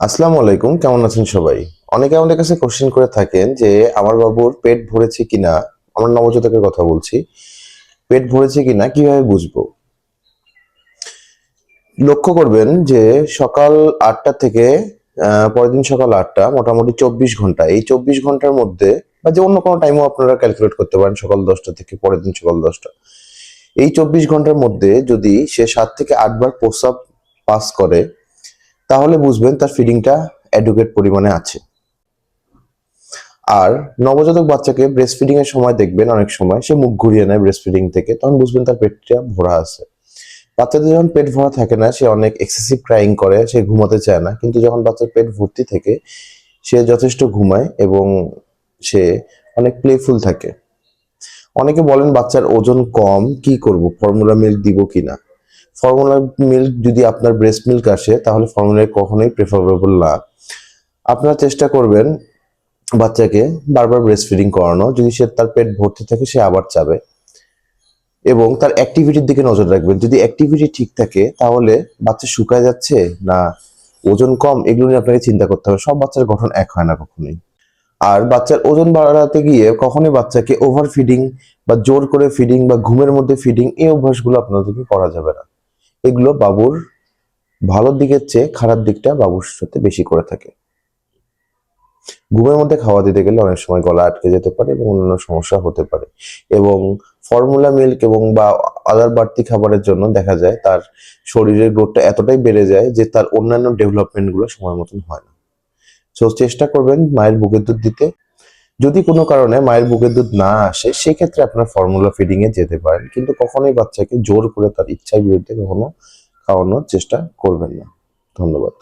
আসসালামু আলাইকুম, কেমন আছেন সবাই? অনেকে আমাদের কাছে কোশ্চেন করে থাকেন যে, আমার বাবুর পেট ভরেছে কিনা? আমার নবজাতকের কথা বলছি। পেট ভরেছে কিনা? কীভাবে বুঝব? লক্ষ্য করবেন যে, সকাল আটটা থেকে পরের দিন সকাল আটটা, মোটামুটি চব্বিশ ঘণ্টা। এই চব্বিশ ঘণ্টার মধ্যে, বা যে অন্য কোনো টাইমও আপনারা ক্যালকুলেট করতে পারেন, সকাল দশটা থেকে পরের দিন সকাল দশটা। এই চব্বিশ ঘণ্টার মধ্যে যদি সে সাত থেকে আটবার প্রস্রাব পাস করে তাহলে বুঝবেন তার ফিডিংটা অ্যাডুকেট পরিমাণে আছে। আর নবজাতক বাচ্চাকে ব্রেস্ট ফিডিং এর সময় দেখবেন অনেক সময়, সে মুখ ঘুরিয়ে নেয় ব্রেস্ট ফিডিং থেকে, তখন বুঝবেন তার পেটটা ভরা আছে। বাচ্চাদের যখন পেট ভরা থাকে না, সে অনেক এক্সেসিভ ক্রাইং করে, সে ঘুমাতে চায় না, কিন্তু যখন বাচ্চার পেট ভর্তি থাকে, সে যথেষ্ট ঘুমায় এবং সে অনেক প্লেফুল থাকে। অনেকে বলেন, বাচ্চার ওজন কম, কি করব? ফর্মুলা মিল্ক দিব কিনা? ফর্মুলা মিল্ক যদি আপনার ব্রেস্ট মিল্ক আসে, তাহলে ফর্মুলা কখনোই প্রেফারেবল না। আপনারা চেষ্টা করবেন বাচ্চাকে বারবার ব্রেস্ট ফিডিং করানো। যদি সে তার পেট ভর্তি থাকে, সে আবার চাবে। এবং তার অ্যাক্টিভিটির দিকে নজর রাখবেন। যদি অ্যাক্টিভিটি ঠিক থাকে, তাহলে বাচ্চা শুকায় যাচ্ছে না, ওজন কম, এগুলো নিয়ে আপনাকে চিন্তা করতে হবে। সব বাচ্চার গঠন এক হয় না কখনোই। আর বাচ্চার ওজন বাড়াতে গিয়ে কখনোই বাচ্চাকে ওভার ফিডিং বা জোর করে ফিডিং বা ঘুমের মধ্যে ফিডিং এই অভ্যাসগুলো আপনাদেরকে করা যাবে না। এগুলো বাবুর ভালোর দিকের চেয়ে খারাপ দিকটা বাবুর সাথে বেশি করে থাকে। ঘুমের মধ্যে খাওয়া দিতে গেলে অনেক সময় গলা আটকে যেতে পারে এবং অন্যান্য সমস্যা হতে পারে এবং ফর্মুলা মিল্ক এবং বা আদার বাড়তি খাবারের জন্য দেখা যায় তার শরীরের গ্রোথটা এতটাই বেড়ে যায় যে তার অন্যান্য ডেভেলপমেন্টগুলো সময় মতন হয় না। সো চেষ্টা করবেন মায়ের বুকের দুধ দিতে। যদি কোনো কারণে মায়ের বুকের দুধ না আসে, সেক্ষেত্রে আপনার ফর্মুলা ফিডিং এ যেতে পারেন। কিন্তু কখনোই বাচ্চাকে জোর করে তার ইচ্ছার বিরুদ্ধে কখনো খাওয়ানোর চেষ্টা করবেন না। ধন্যবাদ।